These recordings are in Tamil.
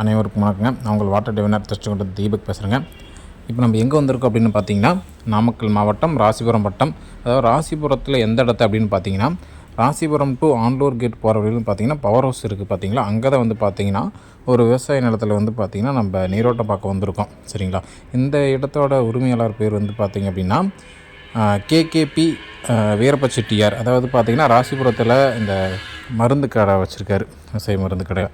அனைவருக்கும் வணக்கங்க. நான் உங்கள் வாட்டர் டிவினர் டெஸ்ட் தீபக் பேசுகிறேங்க இப்போ நம்ம எங்கே வந்திருக்கோம் அப்படின்னு பார்த்தீங்கன்னா நாமக்கல் மாவட்டம் ராசிபுரம் வட்டம். அதாவது ராசிபுரத்தில் எந்த இடத்த அப்படின்னு பார்த்தீங்கன்னா ராசிபுரம் டு ஆண்டூர் கேட் போகிற வழியிலும் பார்த்தீங்கன்னா பவர் ஹவுஸ் இருக்குது பார்த்தீங்களா? அங்கே தான் வந்து பார்த்தீங்கன்னா ஒரு விவசாய நிலத்தில் வந்து பார்த்திங்கன்னா நம்ம நீரோட்டம் பார்க்க வந்திருக்கோம். சரிங்களா? இந்த இடத்தோட உரிமையாளர் பேர் வந்து பார்த்திங்க அப்படின்னா கேகேபி வீரப்ப செட்டியார் அதாவது பார்த்திங்கன்னா ராசிபுரத்தில் இந்த மருந்து கடை வச்சுருக்காரு. விவசாய மருந்து கடை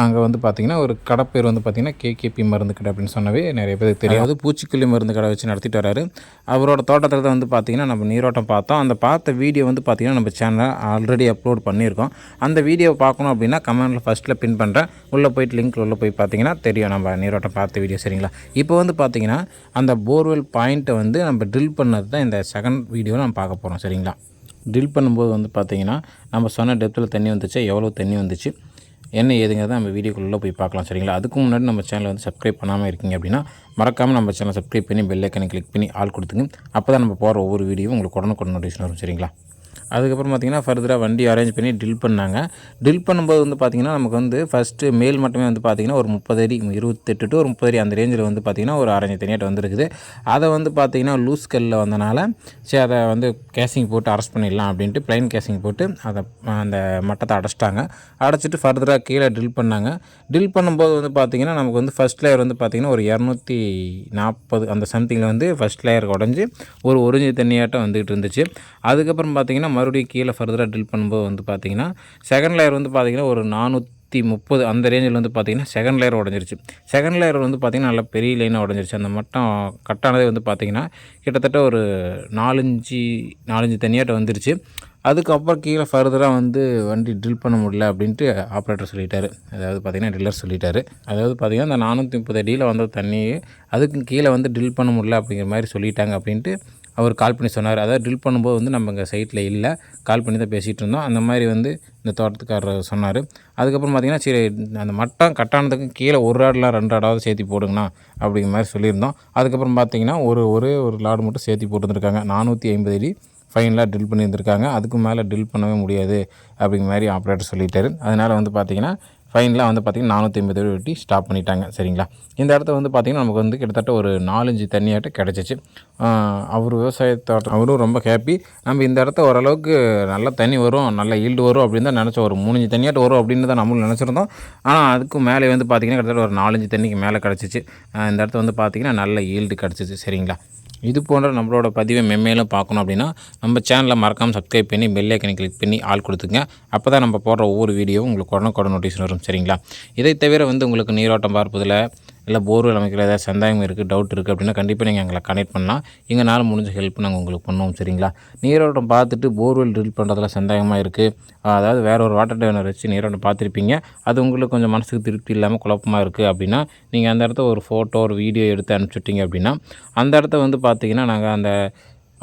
அங்கே வந்து பார்த்திங்கன்னா ஒரு கடை பேர் வந்து பார்த்திங்கன்னா கேகேபி மருந்து கடை அப்படின்னு சொன்னவே நிறைய பேருக்கு தெரியாது பூச்சிக்கொல்லி மருந்து கடை வச்சு நடத்திட்டு வராரு. அவரோட தோட்டத்தில் தான் வந்து பார்த்திங்கன்னா நம்ம நீரோட்டம் பார்த்தோம். அந்த பார்த்த வீடியோ வந்து பார்த்திங்கன்னா நம்ம சேனலில் ஆல்ரெடி அப்லோட் பண்ணியிருக்கோம். அந்த வீடியோ பார்க்கணும் அப்படின்னா கமெண்ட்டில் ஃபஸ்ட்டில் பின் பண்ணுறேன் உள்ளே போயிட்டு லிங்க் உள்ளே போய் பார்த்தீங்கன்னா தெரியும் நம்ம நீரோட்டம் பார்த்த வீடியோ சரிங்களா? இப்போ வந்து பார்த்திங்கன்னா அந்த போர்வெல் பாயிண்ட்டை வந்து நம்ம ட்ரில் பண்ணது தான் இந்த செகண்ட் வீடியோவில் நம்ம பார்க்க போகிறோம் சரிங்களா? ட்ரில் பண்ணும்போது வந்து பார்த்திங்கன்னா நம்ம சொன்ன டெப்த்தில் தண்ணி வந்துச்சு. எவ்வளோ தண்ணி வந்துச்சு? என்ன ஏதுங்கிறத நம்ம வீடியோக்குள்ளே போய் பார்க்கலாம் சரிங்களா? அதுக்கு முன்னாடி நம்ம சேனலை வந்து சப்ஸ்கிரைப் பண்ணாமல் இருக்கீங்க அப்படின்னா மறக்காமல் நம்ம சேனலை சப்ஸ்கிரைப் பண்ணி பெல் ஐக்கனை கிளிக் பண்ணி ஆள் கொடுத்துங்க. அப்போ தான் நம்ம போகிற ஒவ்வொரு வீடியோவும் உங்களுக்கு உடனுக்குடன் நோட்டிஃபிகேஷன் வரும் சரிங்களா? அதுக்கப்புறம் பார்த்திங்கன்னா ஃபர்தராக வண்டி அரேஞ்ச் பண்ணி ட்ரில் பண்ணாங்க. ட்ரில் பண்ணும்போது வந்து பார்த்திங்கன்னா நமக்கு வந்து ஃபஸ்ட்டு மேல் மட்டுமே வந்து பார்த்திங்கன்னா ஒரு முப்பது அடி இருபத்தெட்டு டு ஒரு முப்பது அடி அந்த ரேஞ்சில் வந்து பார்த்திங்கன்னா ஒரு ஆரஞ்சு தனியாட்டு வந்துருக்குது. அதை வந்து பார்த்திங்கன்னா லூஸ் கல்லில் வந்தனால சரி அதை வந்து கேசிங் போட்டு அரெஸ்ட் பண்ணிடலாம் அப்படின்ட்டு ப்ளைன் கேசிங் போட்டு அதை அந்த மட்டத்தை அடைச்சிட்டாங்க. அடைச்சிட்டு ஃபர்தராக கீழே ட்ரில் பண்ணாங்க. ட்ரில் பண்ணும்போது வந்து பார்த்திங்கன்னா நமக்கு வந்து ஃபஸ்ட் லேயர் வந்து பார்த்திங்கன்னா ஒரு இரநூத்தி நாற்பது அந்த சம்திங்கில் வந்து ஃபஸ்ட் லேயர் உடஞ்சி ஒரு ஒரிஞ்சி தண்ணியாட்டம் வந்துகிட்டு இருந்துச்சு. அதுக்கப்புறம் பார்த்திங்கன்னா மறுபடியும் கீழே ஃபர்தராக ட்ரில் பண்ணும்போது வந்து பார்த்திங்கன்னா செகண்ட் லேயர் வந்து பார்த்திங்கன்னா ஒரு நானூற்றி முப்பது அந்த ரேஞ்சில் வந்து பார்த்திங்கன்னா செகண்ட் லேயர் உடஞ்சிருச்சு. செகண்ட் லேயர் வந்து பார்த்திங்கன்னா நல்லா பெரிய லைனாக உடஞ்சிருச்சு. அந்த மட்டம் கட்டானதே வந்து பார்த்திங்கன்னா கிட்டத்தட்ட ஒரு நாலஞ்சு நாலஞ்சு தண்ணியாட்ட வந்துருச்சு. அதுக்கப்புறம் கீழே ஃபர்தராக வந்து வண்டி ட்ரில் பண்ண முடியல அப்படின்ட்டு ஆப்ரேட்டர் சொல்லிட்டாரு. அதாவது பார்த்திங்கன்னா ட்ரில்லர் சொல்லிட்டாரு. அதாவது பார்த்திங்கன்னா அந்த நானூற்றி முப்பது அடியில் வந்த தண்ணி அதுக்கு கீழே வந்து ட்ரில் பண்ண முடியல அப்படிங்கிற மாதிரி சொல்லிட்டாங்க அப்படின்ட்டு அவர் கால் பண்ணி சொன்னார். அதாவது ட்ரில் பண்ணும்போது வந்து நம்ம இங்கே சைட்டில் இல்லை. கால் பண்ணி தான் பேசிகிட்டு இருந்தோம். அந்த மாதிரி வந்து இந்த தோட்டத்துக்காரர் சொன்னார். அதுக்கப்புறம் பார்த்திங்கன்னா சரி அந்த மட்டம் கட்டானதுக்கு கீழே ஒரு ராடெலாம் ரெண்டு ராடாவது சேர்த்தி போடுங்கண்ணா அப்படிங்கிற மாதிரி சொல்லியிருந்தோம். அதுக்கப்புறம் பார்த்திங்கன்னா ஒரு ஒரே ஒரு லாடு மட்டும் சேர்த்தி போட்டுருந்துருக்காங்க. நானூற்றி ஐம்பது அடி ஃபைனலாக ட்ரில் பண்ணியிருந்திருக்காங்க. அதுக்கு மேலே ட்ரில் பண்ணவே முடியாது அப்படிங்கிற மாதிரி ஆப்ரேட்டர் சொல்லிட்டாரு. அதனால் வந்து பார்த்திங்கன்னா ஃபைனலாக வந்து பார்த்திங்கன்னா நானூற்றி ஐம்பது வெட்டி ஸ்டாப் பண்ணிட்டாங்க. சரிங்களா? இந்த இடத்த வந்து பார்த்திங்கன்னா நமக்கு வந்து கிட்டத்தட்ட ஒரு நாலஞ்சு தண்ணியாட்ட கிடச்சிச்சு. அவர் விவசாயத்தோட்டம் அவரும் ரொம்ப ஹாப்பி நம்ம இந்த இடத்த ஓரளவுக்கு நல்ல தண்ணி வரும் நல்ல ஈல்டு வரும் அப்படின்னு தான் நினச்சோம். ஒரு மூணஞ்சு தண்ணியாட்டு வரும் அப்படின்னு தான் நம்மளும் நினச்சிருந்தோம். ஆனால் அதுக்கும் மேலே வந்து பார்த்திங்கன்னா கிட்டத்தட்ட ஒரு நாலஞ்சு தண்ணிக்கு மேலே கிடச்சிச்சு. இந்த இடத்த வந்து பார்த்திங்கன்னா நல்ல ஈல்டு கிடச்சிச்சு. சரிங்களா? இது போன்ற நம்மளோட பதிவை மென்மேலும் பார்க்கணும் அப்படின்னா நம்ம சேனலில் மறக்காமல் சப்ஸ்கிரைப் பண்ணி பெல்லைக்கனை கிளிக் பண்ணி ஆள் கொடுத்துங்க அப்போ தான் நம்ம போடுற ஒவ்வொரு வீடியோவும் உங்களுக்கு உடனுக்குடன் நோட்டீஸ் வரும் சரிங்களா? இதை தவிர வந்து உங்களுக்கு நீரோட்டம் பார்ப்பதில் இல்லை போர்வெல் அமைக்கிற ஏதாவது சந்தாயம் இருக்குது டவுட் இருக்குது அப்படின்னா கண்டிப்பாக நீங்கள் எங்களை கனெக்ட் பண்ணலாம். எங்களால் முடிஞ்ச ஹெல்ப் நாங்கள் உங்களுக்கு பண்ணுவோம் சரிங்களா? நீரோட்டம் பார்த்துட்டு போர்வெல் ட்ரில் பண்ணுறதுல சந்தாயமாக இருக்குது அதாவது வேறு ஒரு வாட்டர் டேனர் வச்சு நீரோட்டம் பார்த்துருப்பீங்க. அது உங்களுக்கு கொஞ்சம் மனசுக்கு திருப்தி இல்லாமல் குழப்பமாக இருக்குது அப்படின்னா நீங்கள் அந்த இடத்த ஒரு ஃபோட்டோ ஒரு வீடியோ எடுத்து அனுப்பிச்சுட்டிங்க அப்படின்னா அந்த இடத்த வந்து பார்த்தீங்கன்னா நாங்கள் அந்த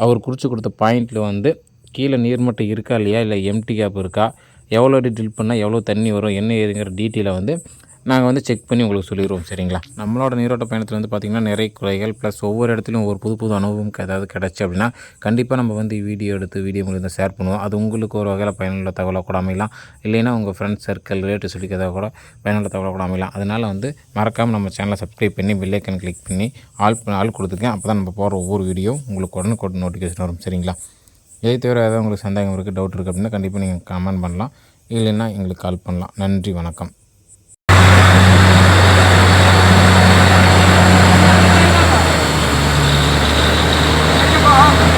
அவர் குறித்து கொடுத்த பாயிண்ட்டில் வந்து கீழே நீர்மட்டம் இருக்கா இல்லையா? இல்லை எம்டி கேப் இருக்கா? எவ்வளோ அடி ட்ரில் பண்ணால் எவ்வளோ தண்ணி வரும்? என்ன ஏதுங்கிற டீட்டெயிலை வந்து நாங்கள் வந்து செக் பண்ணி உங்களுக்கு சொல்லிடுவோம் சரிங்களா? நம்மளோட நீரோட்ட பயணத்தில் வந்து பார்த்திங்கன்னா நிறைய குறைகள் ப்ளஸ் ஒவ்வொரு இடத்துலையும் ஒரு புது புது அனுபவம் ஏதாவது கிடச்சி அப்படின்னா கண்டிப்பாக நம்ம வந்து வீடியோ எடுத்து வீடியோ மூலியம் ஷேர் பண்ணுவோம். அது உங்களுக்கு ஒரு வகையில் பயனுள்ள தகவலாக கூட அமையலாம். இல்லைன்னா உங்கள் ஃப்ரெண்ட்ஸ் சர்க்கிள் ரிலேட்டிவ் சொல்லிக்கிறதா கூட பயனுள்ள தகவலாக கூட அமையலாம். அதனால் வந்து மறக்காமல் நம்ம சேனலை சப்ஸ்கிரைப் பண்ணி பெல்லைக்கன் கிளிக் பண்ணி ஆள் ஆள் கொடுத்துருக்கேன். அப்போ தான் நம்ம போகிற ஒவ்வொரு வீடியோ உங்களுக்கு உடனுக்குடன் நோட்டிஃபிகேஷன் வரும் சரிங்களா? இதை தவிர ஏதாவது உங்களுக்கு சந்தேகம் இருக்குது டவுட் இருக்குது அப்படின்னா கண்டிப்பாக நீங்கள் கமெண்ட் பண்ணலாம். இல்லைன்னா எங்களுக்கு கால் பண்ணலாம். நன்றி வணக்கம். Wow.